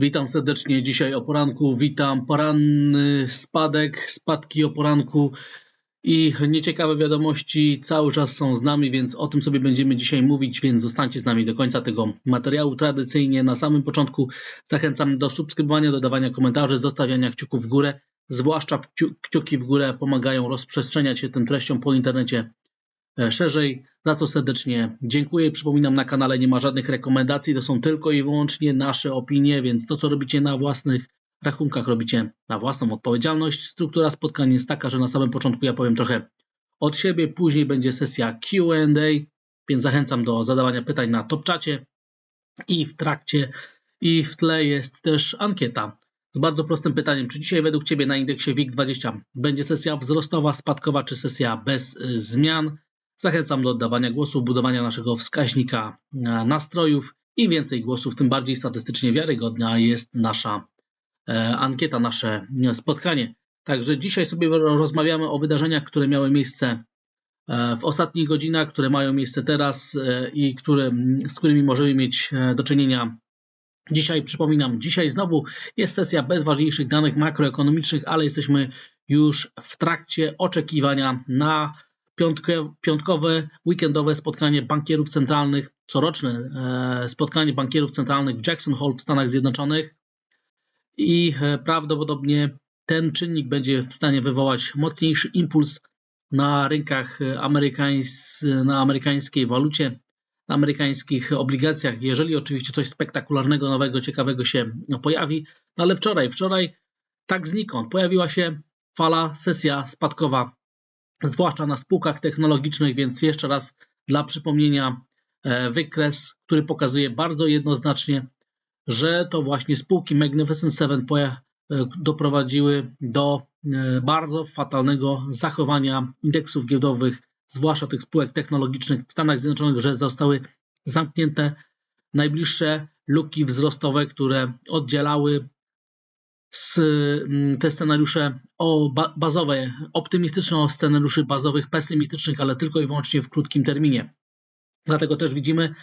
Witam serdecznie dzisiaj o poranku. Witam poranny spadek, spadki o poranku i nieciekawe wiadomości cały czas są z nami, więc o tym sobie będziemy dzisiaj mówić, więc zostańcie z nami do końca tego materiału. Tradycyjnie na samym początku zachęcam do subskrybowania, dodawania komentarzy, zostawiania kciuków w górę. Zwłaszcza kciu- kciuki w górę pomagają rozprzestrzeniać się tym treściom po internecie szerzej, za co serdecznie dziękuję. Przypominam, na kanale nie ma żadnych rekomendacji, to są tylko i wyłącznie nasze opinie, więc to, co robicie na własnych rachunkach, robicie na własną odpowiedzialność. Struktura spotkań jest taka, że na samym początku ja powiem trochę od siebie, później będzie sesja Q&A, więc zachęcam do zadawania pytań na top czacie i w trakcie i w tle jest też ankieta z bardzo prostym pytaniem. Czy dzisiaj według Ciebie na indeksie WIG20 będzie sesja wzrostowa, spadkowa czy sesja bez y, zmian? Zachęcam do oddawania głosu, budowania naszego wskaźnika e, nastrojów. Im więcej głosów, tym bardziej statystycznie wiarygodna jest nasza e, ankieta, nasze e, spotkanie. Także dzisiaj sobie rozmawiamy o wydarzeniach, które miały miejsce w ostatnich godzinach, które mają miejsce teraz i które, z którymi możemy mieć do czynienia Dzisiaj przypominam, dzisiaj znowu jest sesja bez ważniejszych danych makroekonomicznych, ale jesteśmy już w trakcie oczekiwania na piątkowe, weekendowe spotkanie bankierów centralnych, coroczne e, spotkanie bankierów centralnych w Jackson Hole w Stanach Zjednoczonych i e, prawdopodobnie ten czynnik będzie w stanie wywołać mocniejszy impuls na rynkach e, amerykańs, na amerykańskiej walucie, na amerykańskich obligacjach, jeżeli oczywiście coś spektakularnego, nowego, ciekawego się pojawi. No ale wczoraj, wczoraj tak znikąd pojawiła się fala, sesja spadkowa, zwłaszcza na spółkach technologicznych, więc jeszcze raz dla przypomnienia e, wykres, który pokazuje bardzo jednoznacznie, że to właśnie spółki Magnificent Seven e, doprowadziły do e, bardzo fatalnego zachowania indeksów giełdowych, zwłaszcza tych spółek technologicznych w Stanach Zjednoczonych, że zostały zamknięte. Najbliższe luki wzrostowe, które oddzielały z, mm, te scenariusze o ba- bazowe, optymistyczne od scenariuszy bazowych, pesymistycznych, ale tylko i wyłącznie w krótkim terminie. Dlatego też widzimy,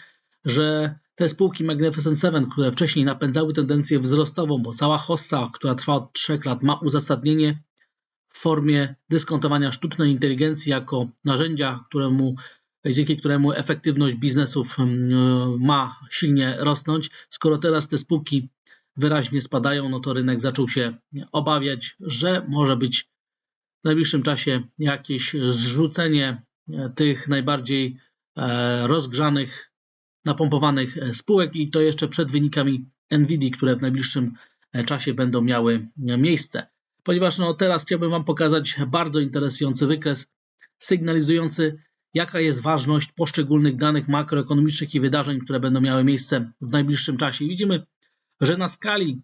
że te spółki Magnificent Seven, które wcześniej napędzały tendencję wzrostową, bo cała hossa, która trwa od 3 lat, ma uzasadnienie w formie dyskontowania sztucznej inteligencji jako narzędzia, któremu, dzięki któremu efektywność biznesów mm, ma silnie rosnąć. Skoro teraz te spółki wyraźnie spadają, no to rynek zaczął się obawiać, że może być w najbliższym czasie jakieś zrzucenie e, tych najbardziej e, rozgrzanych, napompowanych e, spółek i to jeszcze przed wynikami Nvidia, które w najbliższym czasie będą miały miejsce. Ponieważ no, teraz chciałbym Wam pokazać bardzo interesujący wykres sygnalizujący, jaka jest ważność poszczególnych danych makroekonomicznych i wydarzeń, które będą miały miejsce w najbliższym czasie. Widzimy, że na skali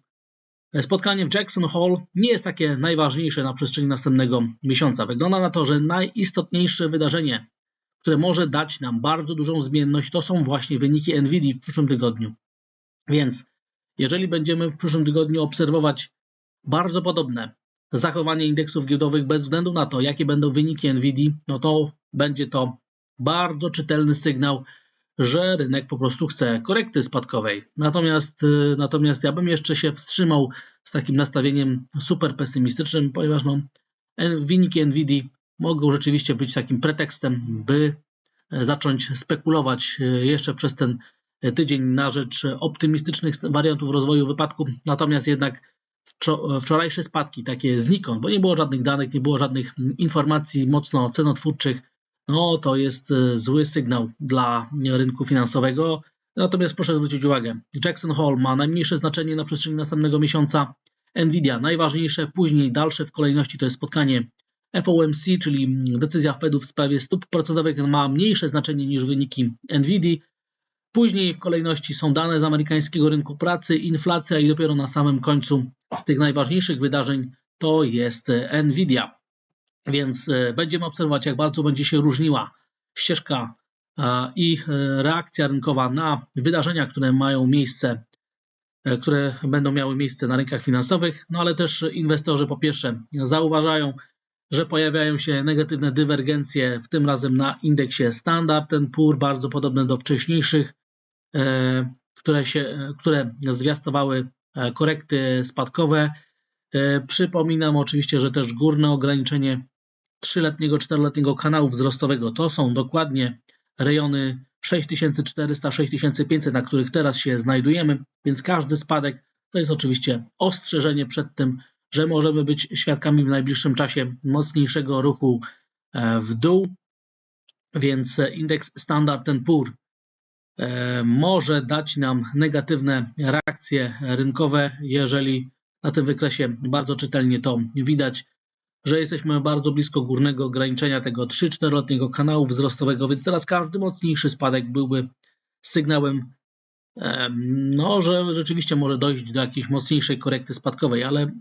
spotkanie w Jackson Hole nie jest takie najważniejsze na przestrzeni następnego miesiąca. Wygląda na to, że najistotniejsze wydarzenie, które może dać nam bardzo dużą zmienność, to są właśnie wyniki Nvidia w przyszłym tygodniu. Więc jeżeli będziemy w przyszłym tygodniu obserwować bardzo podobne zachowanie indeksów giełdowych bez względu na to, jakie będą wyniki Nvidia, no to będzie to bardzo czytelny sygnał, że rynek po prostu chce korekty spadkowej. Natomiast, y, natomiast ja bym jeszcze się wstrzymał z takim nastawieniem super pesymistycznym, ponieważ no, wyniki Nvidia mogą rzeczywiście być takim pretekstem, by e, zacząć spekulować e, jeszcze przez ten e, tydzień na rzecz optymistycznych wariantów rozwoju wypadku. Natomiast jednak wczo- wczorajsze spadki, takie znikąd, bo nie było żadnych danych, nie było żadnych mm, informacji mocno cenotwórczych, no to jest e, zły sygnał dla rynku finansowego. Natomiast proszę zwrócić uwagę, Jackson Hole ma najmniejsze znaczenie na przestrzeni następnego miesiąca, Nvidia najważniejsze, później dalsze w kolejności to jest spotkanie FOMC, czyli decyzja Fedu w sprawie stóp procentowych ma mniejsze znaczenie niż wyniki Nvidia. Później w kolejności są dane z amerykańskiego rynku pracy, inflacja i dopiero na samym końcu z tych najważniejszych wydarzeń to jest Nvidia. Więc e, będziemy obserwować, jak bardzo będzie się różniła ścieżka e, i e, reakcja rynkowa na wydarzenia, które mają miejsce, które będą miały miejsce na rynkach finansowych, no ale też inwestorzy po pierwsze zauważają, że pojawiają się negatywne dywergencje, w tym razem na indeksie Standard Poor, bardzo podobne do wcześniejszych, które, się, które zwiastowały korekty spadkowe. Przypominam oczywiście, że też górne ograniczenie trzyletniego, czteroletniego kanału wzrostowego. To są dokładnie rejony 6400-6500, na których teraz się znajdujemy, więc każdy spadek to jest oczywiście ostrzeżenie przed tym, że możemy być świadkami w najbliższym czasie mocniejszego ruchu e, w dół, więc indeks Standard Poor e, może dać nam negatywne reakcje rynkowe, jeżeli na tym wykresie bardzo czytelnie to widać, że jesteśmy bardzo blisko górnego ograniczenia tego 3-4-letniego kanału wzrostowego, więc teraz każdy mocniejszy spadek byłby sygnałem, em, no, że rzeczywiście może dojść do jakiejś mocniejszej korekty spadkowej, ale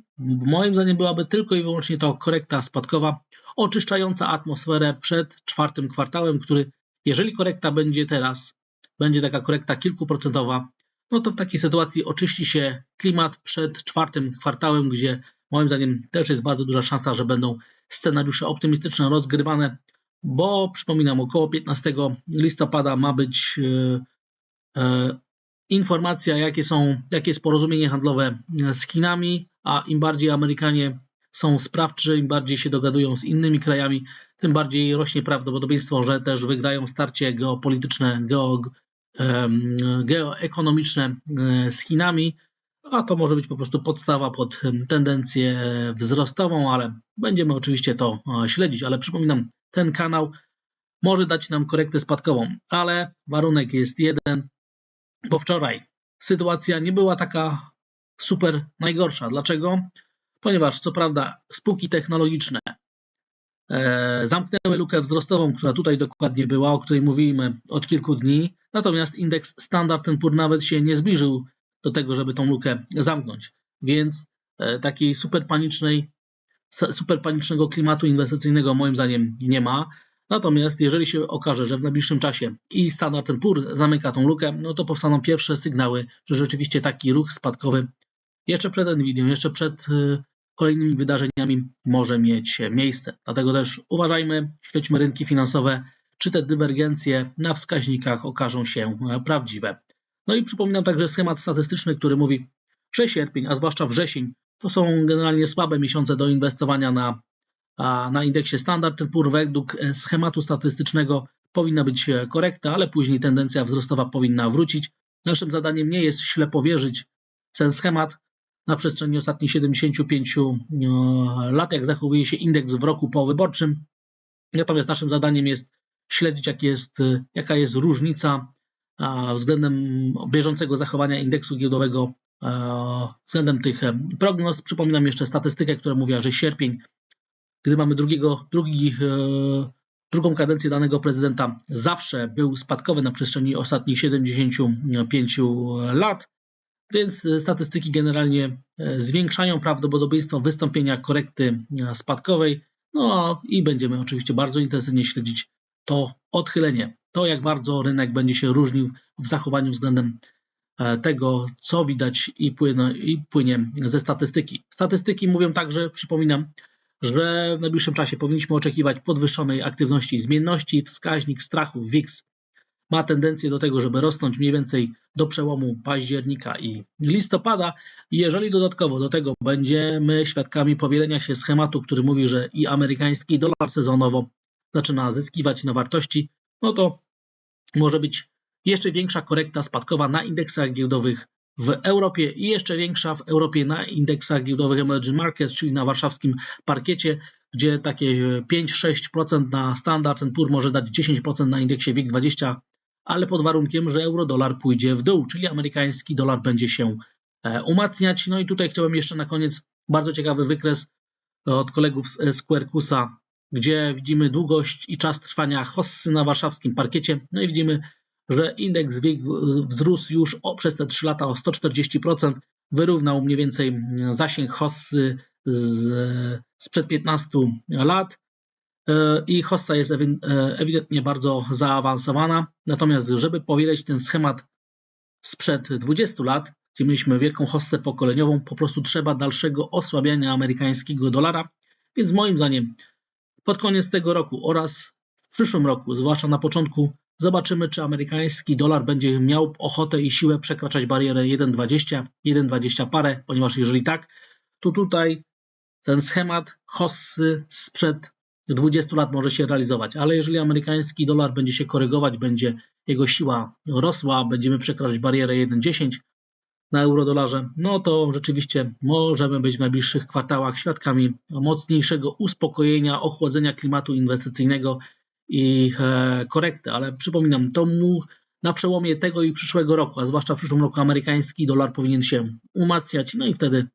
moim zdaniem byłaby tylko i wyłącznie to korekta spadkowa, oczyszczająca atmosferę przed czwartym kwartałem, który, jeżeli korekta będzie teraz, będzie taka korekta kilkuprocentowa, no to w takiej sytuacji oczyści się klimat przed czwartym kwartałem, gdzie moim zdaniem też jest bardzo duża szansa, że będą scenariusze optymistyczne rozgrywane, bo przypominam, około 15 listopada ma być e, e, informacja, jakie są, jakie jest porozumienie handlowe z Chinami, a im bardziej Amerykanie są sprawczy, im bardziej się dogadują z innymi krajami, tym bardziej rośnie prawdopodobieństwo, że też wygrają starcie geopolityczne, geo, geoekonomiczne e, z Chinami, a to może być po prostu podstawa pod em, tendencję wzrostową, ale będziemy oczywiście to śledzić. Ale przypominam, ten kanał może dać nam korektę spadkową, ale warunek jest jeden, bo wczoraj sytuacja nie była taka super najgorsza. Dlaczego? Ponieważ co prawda spółki technologiczne e, zamknęły lukę wzrostową, która tutaj dokładnie była, o której mówimy od kilku dni, natomiast indeks Standard Poor nawet się nie zbliżył do tego, żeby tą lukę zamknąć. Więc e, takiej super panicznej, super panicznego klimatu inwestycyjnego moim zdaniem nie ma. Natomiast jeżeli się okaże, że w najbliższym czasie i Standard Poor zamyka tą lukę, no to powstaną pierwsze sygnały, że rzeczywiście taki ruch spadkowy jeszcze przed Nvidią, jeszcze przed y, kolejnymi wydarzeniami może mieć miejsce. Dlatego też uważajmy, śledźmy rynki finansowe, czy te dywergencje na wskaźnikach okażą się e, prawdziwe. No i przypominam także schemat statystyczny, który mówi, że sierpień, a zwłaszcza wrzesień, to są generalnie słabe miesiące do inwestowania na, na indeksie Standard Poor. Według e, schematu statystycznego powinna być e, korekta, ale później tendencja wzrostowa powinna wrócić. Naszym zadaniem nie jest ślepo wierzyć w ten schemat, na przestrzeni ostatnich 75 e, lat, jak zachowuje się indeks w roku powyborczym. Natomiast naszym zadaniem jest śledzić, jak jest, jaka jest różnica względem bieżącego zachowania indeksu giełdowego e, względem tych prognoz. Przypominam jeszcze statystykę, która mówiła, że sierpień, gdy mamy drugiego, drugi, drugą kadencję danego prezydenta, zawsze był spadkowy na przestrzeni ostatnich 75 lat więc e, statystyki generalnie e, zwiększają prawdopodobieństwo wystąpienia korekty e, spadkowej. No i będziemy oczywiście bardzo intensywnie śledzić to odchylenie, to jak bardzo rynek będzie się różnił w zachowaniu względem tego, co widać i płynie, i płynie ze statystyki. Statystyki mówią także, przypominam, że w najbliższym czasie powinniśmy oczekiwać podwyższonej aktywności zmienności. Wskaźnik strachu WIX ma tendencję do tego, żeby rosnąć mniej więcej do przełomu października i listopada. Jeżeli dodatkowo do tego będziemy świadkami powielenia się schematu, który mówi, że i amerykański dolar sezonowo zaczyna zyskiwać na wartości, no to może być jeszcze większa korekta spadkowa na indeksach giełdowych w Europie i jeszcze większa w Europie na indeksach giełdowych Emerging Markets, czyli na warszawskim parkiecie, gdzie takie 5-6% na Standard Poor może dać 10% na indeksie WIG20 ale pod warunkiem, że euro-dolar pójdzie w dół, czyli amerykański dolar będzie się e, umacniać. No i tutaj chciałem jeszcze na koniec bardzo ciekawy wykres od kolegów z Squarekusa, gdzie widzimy długość i czas trwania hossy na warszawskim parkiecie. No i widzimy, że indeks wzrósł już o, przez te 3 lata o 140%, wyrównał mniej więcej zasięg hossy z, sprzed 15 lat. E, i hossa jest e, ewidentnie bardzo zaawansowana. Natomiast, żeby powieleć ten schemat sprzed 20 lat, gdzie mieliśmy wielką hossę pokoleniową, po prostu trzeba dalszego osłabiania amerykańskiego dolara. Więc moim zdaniem pod koniec tego roku oraz w przyszłym roku, zwłaszcza na początku, Zobaczymy, czy amerykański dolar będzie miał ochotę i siłę przekraczać barierę 1,20, 1,20 parę, ponieważ jeżeli tak, to tutaj ten schemat hossy sprzed 20 lat może się realizować, ale jeżeli amerykański dolar będzie się korygować, będzie jego siła rosła, będziemy przekraczać barierę 1,10 na eurodolarze, no to rzeczywiście możemy być w najbliższych kwartałach świadkami mocniejszego uspokojenia, ochłodzenia klimatu inwestycyjnego i e, korekty, ale przypominam, to mu na przełomie tego i przyszłego roku, a zwłaszcza w przyszłym roku amerykański dolar powinien się umacniać, no i wtedy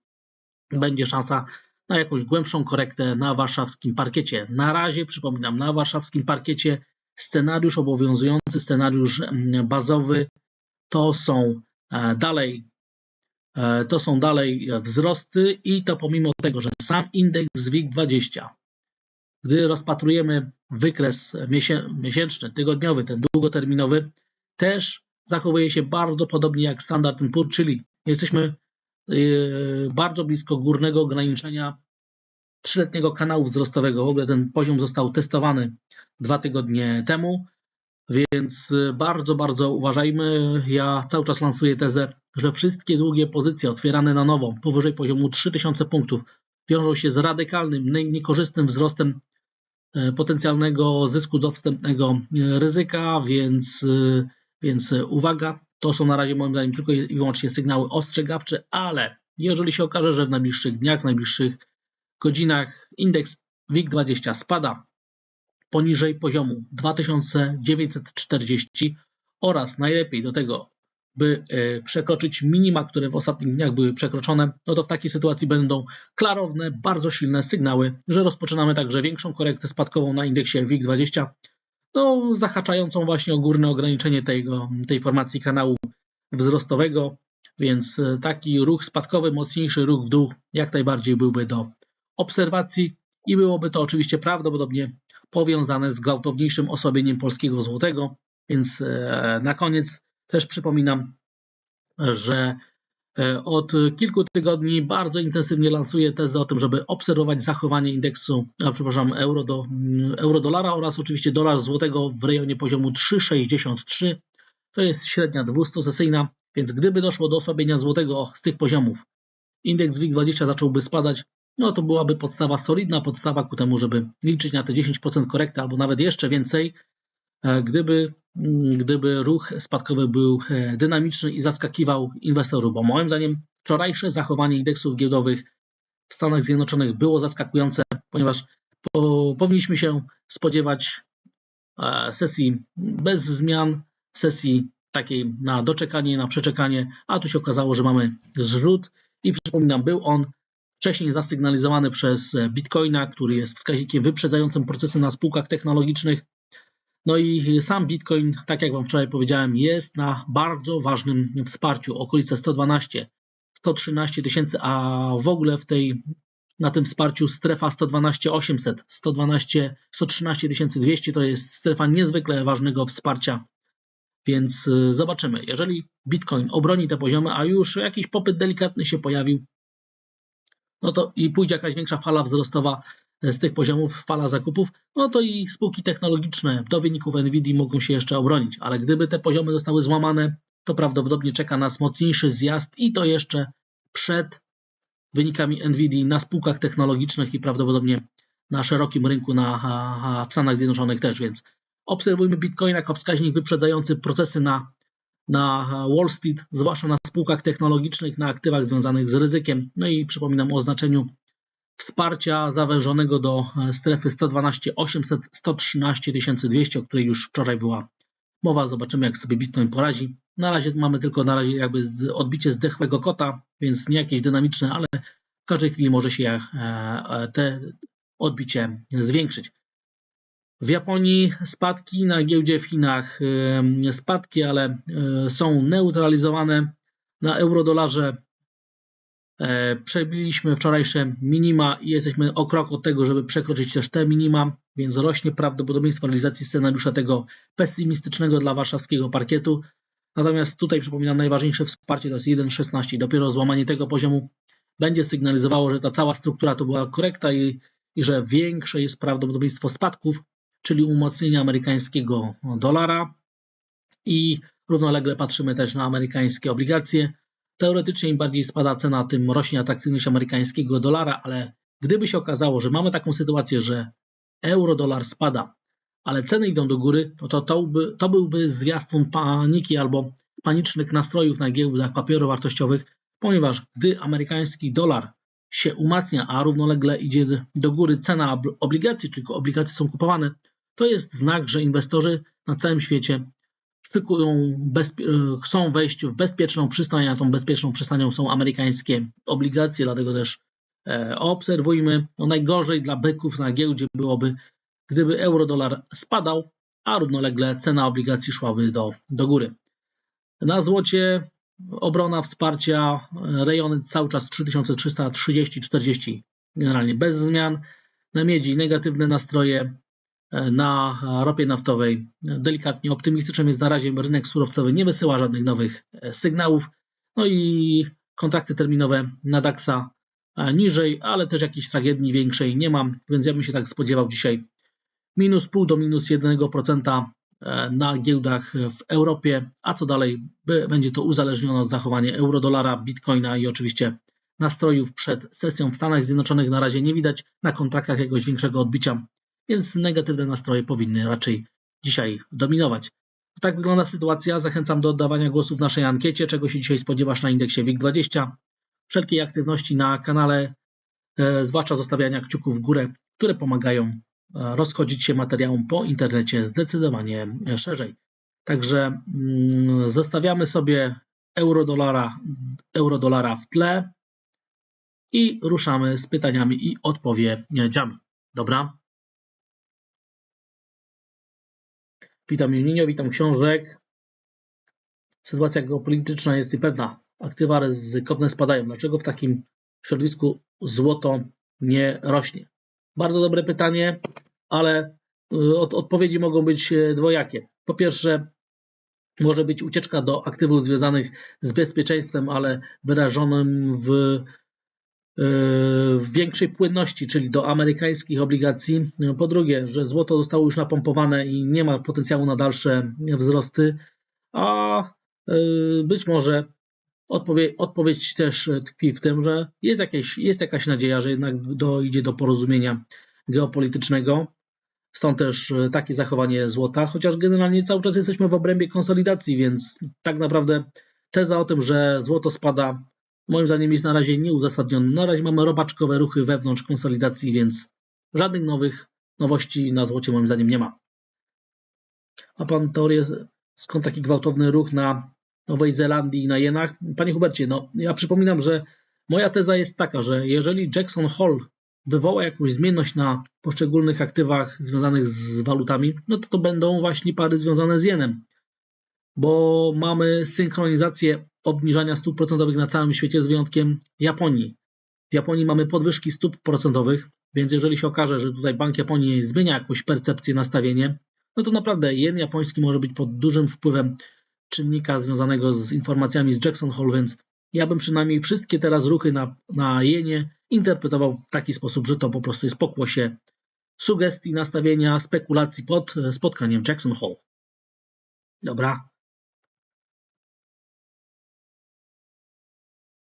będzie szansa na jakąś głębszą korektę na warszawskim parkiecie. Na razie, przypominam, na warszawskim parkiecie scenariusz obowiązujący, scenariusz mm, bazowy to są e, dalej to są dalej wzrosty i to pomimo tego, że sam indeks WIG20, gdy rozpatrujemy wykres miesięczny, tygodniowy, ten długoterminowy, też zachowuje się bardzo podobnie jak Standard Poor's, czyli jesteśmy y, bardzo blisko górnego ograniczenia trzyletniego kanału wzrostowego. W ogóle ten poziom został testowany dwa tygodnie temu, więc bardzo, bardzo uważajmy. Ja cały czas lansuję tezę, że wszystkie długie pozycje otwierane na nowo powyżej poziomu 3000 punktów wiążą się z radykalnym, niekorzystnym wzrostem e, potencjalnego zysku do wstępnego e, ryzyka, więc, więc uwaga, to są na razie moim zdaniem tylko i wyłącznie sygnały ostrzegawcze, ale jeżeli się okaże, że w najbliższych dniach, w najbliższych godzinach indeks WIG20 spada poniżej poziomu 2940 oraz najlepiej do tego, by e, przekroczyć minima, które w ostatnich dniach były przekroczone, no to w takiej sytuacji będą klarowne, bardzo silne sygnały, że rozpoczynamy także większą korektę spadkową na indeksie WIG20, no, zahaczającą właśnie o górne ograniczenie tego, tej formacji kanału wzrostowego, więc e, taki ruch spadkowy, mocniejszy ruch w dół jak najbardziej byłby do obserwacji i byłoby to oczywiście prawdopodobnie powiązane z gwałtowniejszym osłabieniem polskiego złotego. Więc e, na koniec też przypominam, że e, od kilku tygodni bardzo intensywnie lansuję tezę o tym, żeby obserwować zachowanie indeksu, a przepraszam, euro do, mm, euro-dolara oraz oczywiście dolar złotego w rejonie poziomu 3,63. To jest średnia 200-sesyjna, więc gdyby doszło do osłabienia złotego z tych poziomów, indeks WIG20 zacząłby spadać no to byłaby podstawa, solidna podstawa ku temu, żeby liczyć na te 10% korekty albo nawet jeszcze więcej, e, gdyby, mm, gdyby ruch spadkowy był e, dynamiczny i zaskakiwał inwestorów, bo moim zdaniem wczorajsze zachowanie indeksów giełdowych w Stanach Zjednoczonych było zaskakujące, ponieważ po, powinniśmy się spodziewać e, sesji bez zmian, sesji takiej na doczekanie, na przeczekanie, a tu się okazało, że mamy zrzut i przypominam, był on wcześniej zasygnalizowany przez e, Bitcoina, który jest wskaźnikiem wyprzedzającym procesy na spółkach technologicznych. No i sam Bitcoin, tak jak Wam wczoraj powiedziałem, jest na bardzo ważnym wsparciu, okolice 112, 113 tysięcy, a w ogóle w tej, na tym wsparciu strefa 112 800, 112, 113 200 to jest strefa niezwykle ważnego wsparcia. Więc e, zobaczymy. Jeżeli Bitcoin obroni te poziomy, a już jakiś popyt delikatny się pojawił, no to i pójdzie jakaś większa fala wzrostowa e, z tych poziomów, fala zakupów, no to i spółki technologiczne do wyników Nvidia mogą się jeszcze obronić, ale gdyby te poziomy zostały złamane, to prawdopodobnie czeka nas mocniejszy zjazd i to jeszcze przed wynikami Nvidia na spółkach technologicznych i prawdopodobnie na szerokim rynku na, w Stanach Zjednoczonych też, więc obserwujmy Bitcoin jako wskaźnik wyprzedzający procesy na na Wall Street, zwłaszcza na spółkach technologicznych, na aktywach związanych z ryzykiem. No i przypominam o znaczeniu wsparcia zawężonego do e, strefy 112 800 113 200, o której już wczoraj była mowa. Zobaczymy, jak sobie Bitcoin poradzi. Na razie mamy tylko na razie jakby odbicie zdechłego kota, więc nie jakieś dynamiczne, ale w każdej chwili może się e, e, te odbicie zwiększyć. W Japonii spadki, na giełdzie w Chinach spadki, ale e, są neutralizowane. Na eurodolarze e, przebiliśmy wczorajsze minima i jesteśmy o krok od tego, żeby przekroczyć też te minima, więc rośnie prawdopodobieństwo realizacji scenariusza tego pesymistycznego dla warszawskiego parkietu. Natomiast tutaj przypominam, najważniejsze wsparcie to jest 1,16. Dopiero złamanie tego poziomu będzie sygnalizowało, że ta cała struktura to była korekta i, i że większe jest prawdopodobieństwo spadków czyli umocnienia amerykańskiego dolara. i równolegle patrzymy też na amerykańskie obligacje. Teoretycznie im bardziej spada cena, tym rośnie atrakcyjność amerykańskiego dolara, ale gdyby się okazało, że mamy taką sytuację, że euro-dolar spada, ale ceny idą do góry, to, to, to, by, to byłby zwiastun paniki albo panicznych nastrojów na giełdach papierów wartościowych, ponieważ gdy amerykański dolar się umacnia, a równolegle idzie do góry cena obligacji, czyli obligacje są kupowane, to jest znak, że inwestorzy na całym świecie szykują, chcą wejść w bezpieczną przystań, a tą bezpieczną przystanią są amerykańskie obligacje, dlatego też e, obserwujmy. No najgorzej dla byków na giełdzie byłoby, gdyby euro-dolar spadał, a równolegle cena obligacji szłaby do, do góry. Na złocie obrona wsparcia, rejony cały czas 3330-40, generalnie bez zmian. Na miedzi negatywne nastroje, na ropie naftowej delikatnie optymistycznym jest na razie rynek surowcowy, nie wysyła żadnych nowych e, sygnałów. No i kontrakty terminowe na DAXa e, niżej, ale też jakiejś tragedii większej nie mam, więc ja bym się tak spodziewał dzisiaj minus pół do minus 1% e, na giełdach w Europie, a co dalej będzie to uzależnione od zachowania euro-dolara, bitcoina i oczywiście nastrojów przed sesją w Stanach Zjednoczonych. Na razie nie widać na kontraktach jakiegoś większego odbicia więc negatywne nastroje powinny raczej dzisiaj dominować. Tak wygląda sytuacja. Zachęcam do oddawania głosu w naszej ankiecie, czego się dzisiaj spodziewasz na indeksie WIG20. Wszelkiej aktywności na kanale, e, zwłaszcza zostawiania kciuków w górę, które pomagają e, rozchodzić się materiałom po internecie zdecydowanie szerzej. Także mm, zostawiamy sobie euro-dolara, euro-dolara w tle i ruszamy z pytaniami i odpowiedziami. Dobra? Witam Juninio, witam książek. Sytuacja geopolityczna jest niepewna. Aktywa ryzykowne spadają. Dlaczego w takim środowisku złoto nie rośnie? Bardzo dobre pytanie, ale y, od, odpowiedzi mogą być e, dwojakie. Po pierwsze, może być ucieczka do aktywów związanych z bezpieczeństwem, ale wyrażonym w w większej płynności, czyli do amerykańskich obligacji. Po drugie, że złoto zostało już napompowane i nie ma potencjału na dalsze wzrosty, a być może odpowiedź, odpowiedź też tkwi w tym, że jest, jakieś, jest jakaś nadzieja, że jednak dojdzie do porozumienia geopolitycznego. Stąd też e, takie zachowanie złota, chociaż generalnie cały czas jesteśmy w obrębie konsolidacji, więc tak naprawdę teza o tym, że złoto spada moim zdaniem jest na razie nieuzasadniony. Na razie mamy robaczkowe ruchy wewnątrz konsolidacji, więc żadnych nowych nowości na złocie moim zdaniem nie ma. Ma Pan teorię, skąd taki gwałtowny ruch na Nowej Zelandii i na jenach? Panie Hubercie, no ja przypominam, że moja teza jest taka, że jeżeli Jackson Hole wywoła jakąś zmienność na poszczególnych aktywach związanych z walutami, no to to będą właśnie pary związane z jenem bo mamy synchronizację obniżania stóp procentowych na całym świecie z wyjątkiem Japonii. W Japonii mamy podwyżki stóp procentowych, więc jeżeli się okaże, że tutaj Bank Japonii zmienia jakąś percepcję, nastawienie, no to naprawdę jen japoński może być pod dużym wpływem czynnika związanego z informacjami z Jackson Hole, więc ja bym przynajmniej wszystkie teraz ruchy na, na jenie interpretował w taki sposób, że to po prostu jest pokłosie sugestii, nastawienia, spekulacji pod spotkaniem Jackson Hole. Dobra,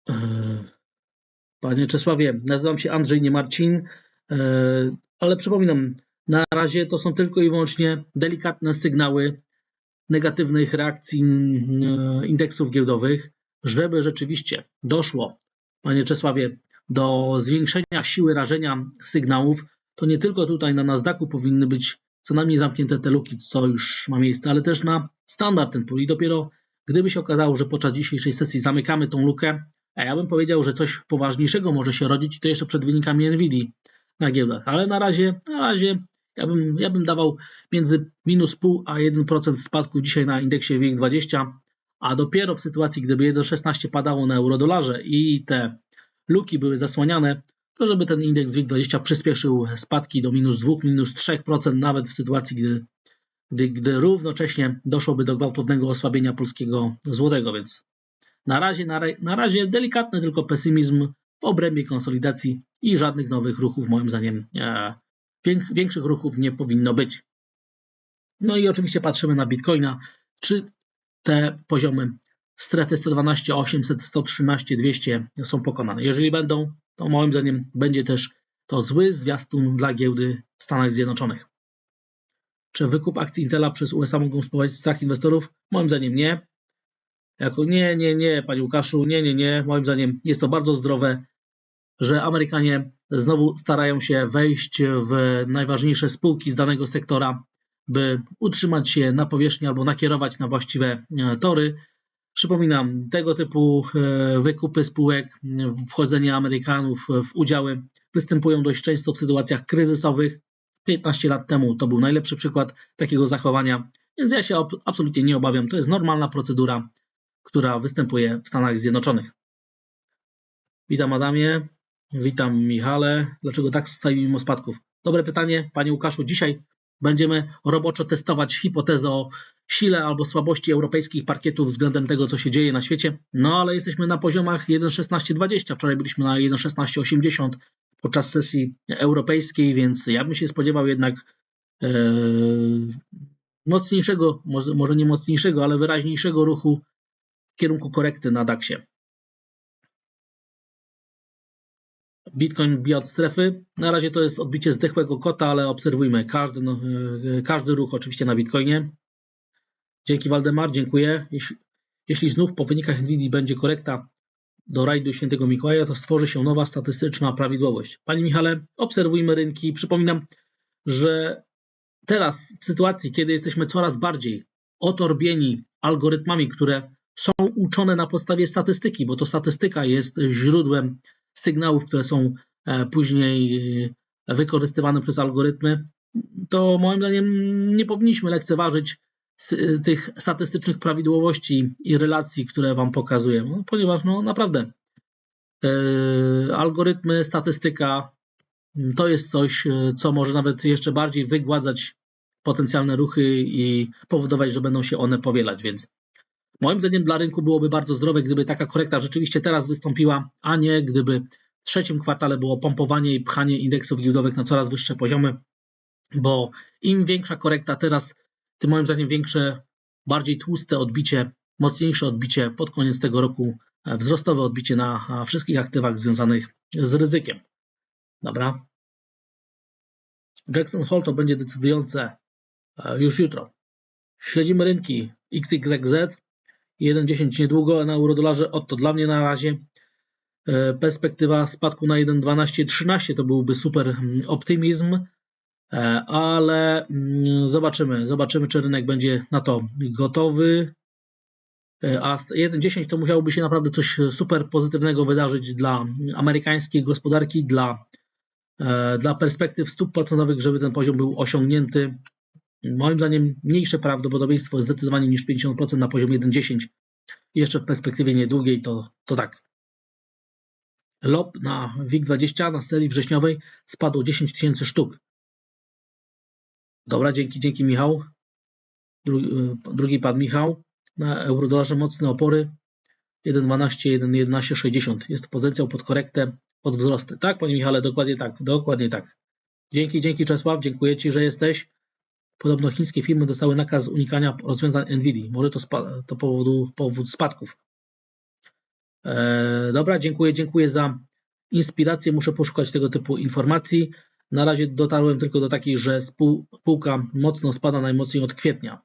E, panie Czesławie, nazywam się Andrzej, nie Marcin, e, ale przypominam, na razie to są tylko i wyłącznie delikatne sygnały negatywnych reakcji e, indeksów giełdowych, żeby rzeczywiście doszło, panie Czesławie, do zwiększenia siły rażenia sygnałów, to nie tylko tutaj na Nasdaqu powinny być co najmniej zamknięte te luki, co już ma miejsce, ale też na standard ten I dopiero gdyby się okazało, że podczas dzisiejszej sesji zamykamy tą lukę, a ja bym powiedział, że coś poważniejszego może się rodzić i to jeszcze przed wynikami NVIDIA na giełdach. Ale na razie, na razie ja bym, ja bym dawał między minus pół a 1% spadku dzisiaj na indeksie WIG20, a dopiero w sytuacji, gdyby 1,16 padało na eurodolarze i te luki były zasłaniane, to żeby ten indeks WIG20 przyspieszył spadki do minus 2, minus 3%, nawet w sytuacji, gdy, gdy, gdy równocześnie doszłoby do gwałtownego osłabienia polskiego złotego, więc na razie, na, na razie delikatny tylko pesymizm w obrębie konsolidacji i żadnych nowych ruchów, moim zdaniem, e, większych ruchów nie powinno być. No i oczywiście patrzymy na Bitcoina. Czy te poziomy strefy 112, 800, 113, 200 są pokonane. Jeżeli będą, to moim zdaniem będzie też to zły zwiastun dla giełdy w Stanach Zjednoczonych. Czy wykup akcji Intela przez USA mogą spowodować strach inwestorów? Moim zdaniem nie. Jako nie, nie, nie, panie Łukaszu, nie, nie, nie. Moim zdaniem jest to bardzo zdrowe, że Amerykanie znowu starają się wejść w najważniejsze spółki z danego sektora, by utrzymać się na powierzchni albo nakierować na właściwe e, tory. Przypominam, tego typu e, wykupy spółek, wchodzenie Amerykanów w udziały występują dość często w sytuacjach kryzysowych. 15 lat temu to był najlepszy przykład takiego zachowania, więc ja się ab- absolutnie nie obawiam. To jest normalna procedura, która występuje w Stanach Zjednoczonych. Witam Adamie, witam Michale. Dlaczego tak stoi mimo spadków? Dobre pytanie, panie Łukaszu. Dzisiaj będziemy roboczo testować hipotezę o sile albo słabości europejskich parkietów względem tego, co się dzieje na świecie. No ale jesteśmy na poziomach 1.1620. Wczoraj byliśmy na 1.1680 podczas sesji europejskiej, więc ja bym się spodziewał jednak e, mocniejszego, może nie mocniejszego, ale wyraźniejszego ruchu w kierunku korekty na DAX-ie. Bitcoin od strefy. Na razie to jest odbicie zdechłego kota, ale obserwujmy każdy, no, e, każdy ruch oczywiście na Bitcoinie. Dzięki Waldemar, dziękuję. Jeśli, jeśli znów po wynikach NVIDII będzie korekta do rajdu świętego Mikołaja, to stworzy się nowa statystyczna prawidłowość. Panie Michale, obserwujmy rynki. Przypominam, że teraz w sytuacji, kiedy jesteśmy coraz bardziej otorbieni algorytmami, które są uczone na podstawie statystyki, bo to statystyka jest źródłem sygnałów, które są e, później e, wykorzystywane przez algorytmy, to moim zdaniem nie powinniśmy lekceważyć s- tych statystycznych prawidłowości i relacji, które Wam pokazuję, no, ponieważ no naprawdę e, algorytmy, statystyka m, to jest coś, e, co może nawet jeszcze bardziej wygładzać potencjalne ruchy i powodować, że będą się one powielać, więc Moim zdaniem dla rynku byłoby bardzo zdrowe, gdyby taka korekta rzeczywiście teraz wystąpiła, a nie gdyby w trzecim kwartale było pompowanie i pchanie indeksów giełdowych na coraz wyższe poziomy, bo im większa korekta teraz, tym moim zdaniem większe, bardziej tłuste odbicie, mocniejsze odbicie pod koniec tego roku, e, wzrostowe odbicie na wszystkich aktywach związanych z ryzykiem. Dobra. Jackson Hole to będzie decydujące e, już jutro. Śledzimy rynki XYZ, 1,10 niedługo, na eurodolarze od to dla mnie na razie. E, perspektywa spadku na 1,12-13 to byłby super mm, optymizm, e, ale mm, zobaczymy, zobaczymy czy rynek będzie na to gotowy, E, a z 1,10 to musiałoby się naprawdę coś super pozytywnego wydarzyć dla amerykańskiej gospodarki, dla, dla perspektyw stóp procentowych, żeby ten poziom był osiągnięty Moim zdaniem mniejsze prawdopodobieństwo jest zdecydowanie niż 50% na poziomie 1,10. Jeszcze w perspektywie niedługiej to, to tak. LOP na WIG20 na serii wrześniowej spadł 10 tysięcy sztuk. Dobra, dzięki, dzięki Michał. Drugi, drugi pan Michał. Na eurodolarze mocne opory 1,12, 1,1160. Jest potencjał pod korektę, pod wzrosty. Tak, panie Michale, dokładnie tak, dokładnie tak. Dzięki, dzięki Czesław, dziękuję ci, że jesteś. Podobno chińskie firmy dostały nakaz unikania rozwiązań NVIDII. Może to, spa- to powodu, powód spadków. E, dobra, dziękuję, dziękuję za inspirację. Muszę poszukać tego typu informacji. Na razie dotarłem tylko do takiej, że spół- spółka mocno spada najmocniej od kwietnia.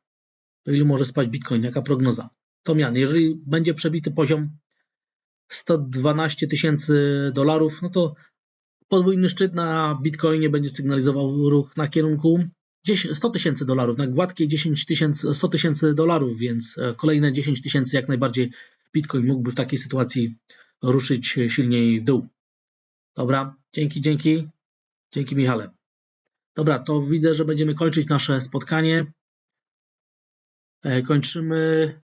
To ile może spać Bitcoin? Jaka prognoza? Tomian, jeżeli będzie przebity poziom 112 tysięcy dolarów, no to podwójny szczyt na Bitcoinie będzie sygnalizował ruch na kierunku 10, 100 tysięcy dolarów, na gładkie 10 tysięcy, 100 tysięcy dolarów, więc e, kolejne 10 tysięcy jak najbardziej Bitcoin mógłby w takiej sytuacji ruszyć silniej w dół. Dobra, dzięki, dzięki. Dzięki Michale. Dobra, to widzę, że będziemy kończyć nasze spotkanie. E, Kończymy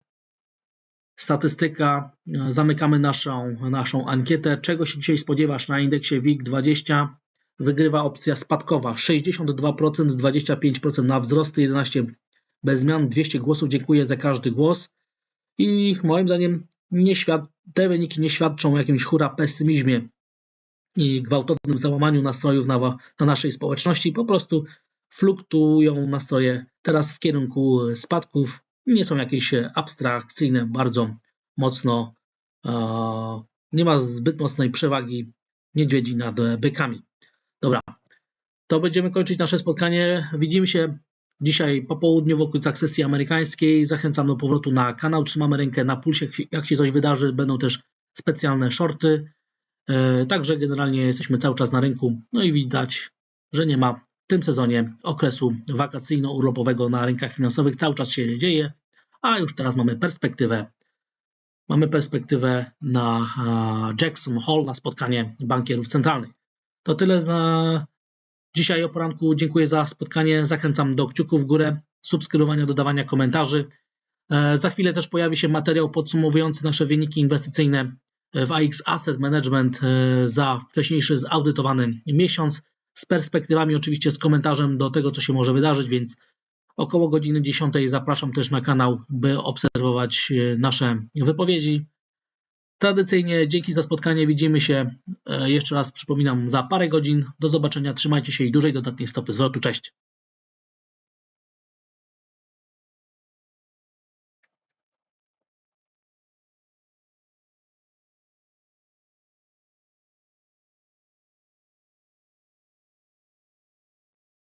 statystyka. E, Zamykamy naszą, naszą ankietę. Czego się dzisiaj spodziewasz na indeksie WIG20? Wygrywa opcja spadkowa 62%, 25% na wzrosty, 11 bez zmian, 200 głosów. Dziękuję za każdy głos. I moim zdaniem nie świad- te wyniki nie świadczą o jakimś hura pesymizmie i gwałtownym załamaniu nastrojów na, wa- na naszej społeczności. Po prostu fluktuują nastroje teraz w kierunku spadków. nie są jakieś abstrakcyjne, bardzo mocno, e, nie ma zbyt mocnej przewagi niedźwiedzi nad bykami. Dobra, to będziemy kończyć nasze spotkanie. Widzimy się dzisiaj po południu w okolicach sesji amerykańskiej. Zachęcam do powrotu na kanał, trzymamy rękę na pulsie, jak się coś wydarzy, będą też specjalne shorty. E, Także generalnie jesteśmy cały czas na rynku, no i widać, że nie ma w tym sezonie okresu wakacyjno-urlopowego na rynkach finansowych. Cały czas się dzieje, a już teraz mamy perspektywę. Mamy perspektywę na Jackson Hole, na spotkanie bankierów centralnych. To tyle na dzisiaj o poranku. Dziękuję za spotkanie. Zachęcam do kciuków w górę, subskrybowania, dodawania komentarzy. E, Za chwilę też pojawi się materiał podsumowujący nasze wyniki inwestycyjne w AX Asset Management e, za wcześniejszy zaudytowany miesiąc, z perspektywami oczywiście z komentarzem do tego, co się może wydarzyć, więc około godziny 10 zapraszam też na kanał, by obserwować e, nasze wypowiedzi. Tradycyjnie dzięki za spotkanie, widzimy się e, jeszcze raz przypominam za parę godzin. Do zobaczenia, trzymajcie się i dużej dodatniej stopy zwrotu. Cześć.